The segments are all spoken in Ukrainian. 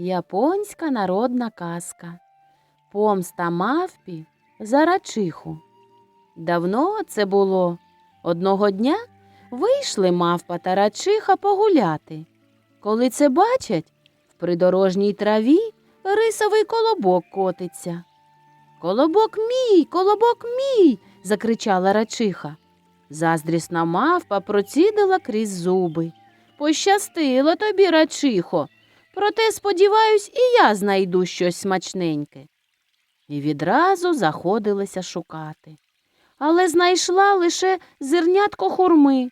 Японська народна казка. Помста мавпі за рачиху. Давно це було. Одного дня вийшли мавпа та рачиха погуляти. Коли це бачать, в придорожній траві рисовий колобок котиться. Колобок мій, колобок мій. закричала рачиха. Заздрісна мавпа процідила крізь зуби. Пощастило тобі, рачихо. Проте, сподіваюсь, і я знайду щось смачненьке. І відразу заходилася шукати. Але знайшла лише зернятко хурми.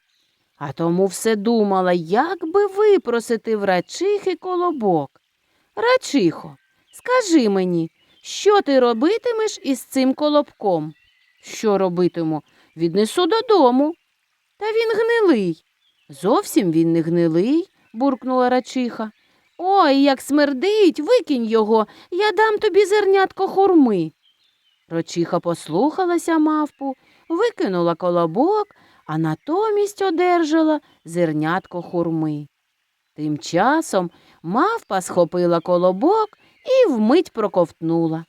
А тому все думала, як би випросити в рачихи колобок. Рачихо, скажи мені, що ти робитимеш із цим колобком? Що робитиму? Віднесу додому. Та він гнилий. Зовсім він не гнилий, буркнула рачиха. Ой, як смердить, викинь його, я дам тобі зернятко хурми. Рочиха послухалася мавпу, викинула колобок, а натомість одержала зернятко хурми. Тим часом мавпа схопила колобок і вмить проковтнула.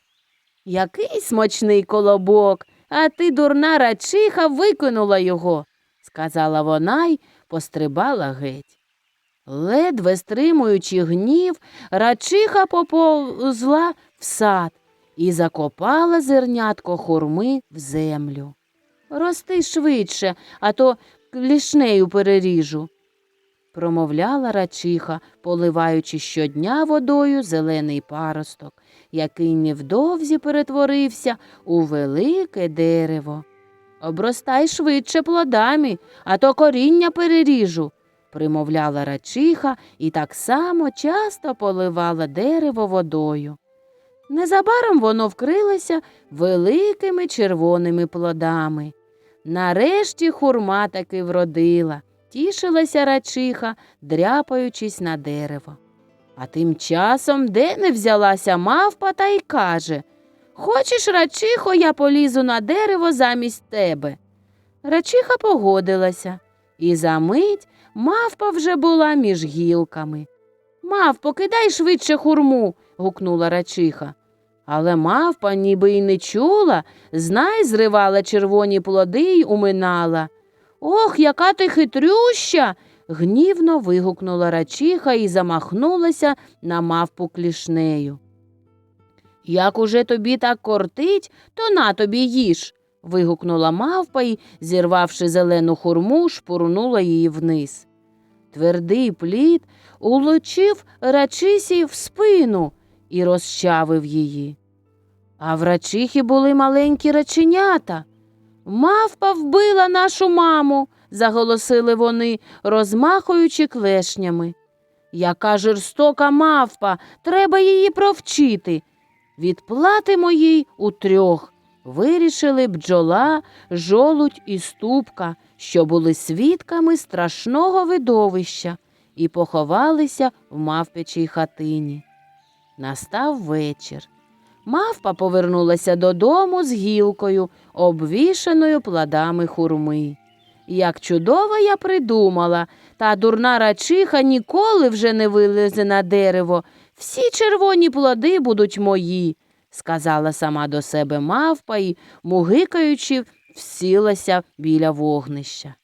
Який смачний колобок, а ти, дурна рачиха, викинула його, сказала вона й пострибала геть. Ледве стримуючи гнів, рачиха поповзла в сад і закопала зернятко хурми в землю. Рости швидше, а то клішнею переріжу, промовляла рачиха, поливаючи щодня водою зелений паросток, який невдовзі перетворився у велике дерево. Обростай швидше плодами, а то коріння переріжу, примовляла рачиха і так само часто поливала дерево водою. Незабаром воно вкрилося великими червоними плодами. Нарешті хурма таки вродила, тішилася рачиха, дряпаючись на дерево. А тим часом де не взялася мавпа та й каже Хочеш, рачихо, я полізу на дерево замість тебе. Рачиха погодилася, і за мить мавпа вже була між гілками. Мавпо, кидай швидше хурму. гукнула рачиха. Але мавпа ніби й не чула, знай зривала червоні плоди й уминала. Ох, яка ти хитрюща. гнівно вигукнула рачиха і замахнулася на мавпу клішнею. Як уже тобі так кортить, то на тобі їж. Вигукнула мавпа і, зірвавши зелену хурму, шпурнула її вниз. Твердий плід улучив рачисі в спину і розчавив її. А в рачихі були маленькі раченята. Мавпа вбила нашу маму, заголосили вони, розмахуючи клешнями. Яка жорстока мавпа, треба її провчити. Відплатимо їй утрьох. Вирішили бджола, жолудь і ступка, що були свідками страшного видовища, і поховалися в мавпячій хатині. Настав вечір. Мавпа повернулася додому з гілкою, обвішаною плодами хурми. Як чудово я придумала, та дурна рачиха ніколи вже не вилезе на дерево. Всі червоні плоди будуть мої, сказала сама до себе мавпа і, мугикаючи, всілася біля вогнища.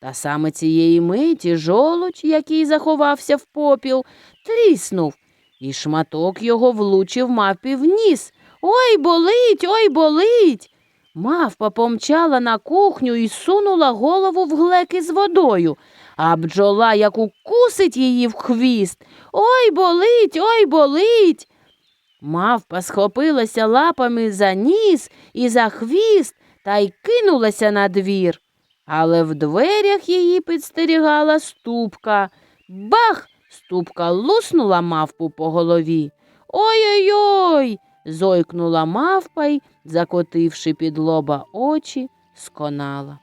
Та саме цієї миті жолудь, який заховався в попіл, тріснув, і шматок його влучив мавпі в ніс. Ой, болить, ой, болить. Мавпа помчала на кухню і сунула голову в глеки з водою, а бджола, як укусить її в хвіст. Ой, болить, ой, болить. Мавпа схопилася лапами за ніс і за хвіст та й кинулася на двір. Але в дверях її підстерігала ступка. Бах! Ступка луснула мавпу по голові. Ой-ой-ой. зойкнула мавпа й, закотивши під лоба очі, сконала.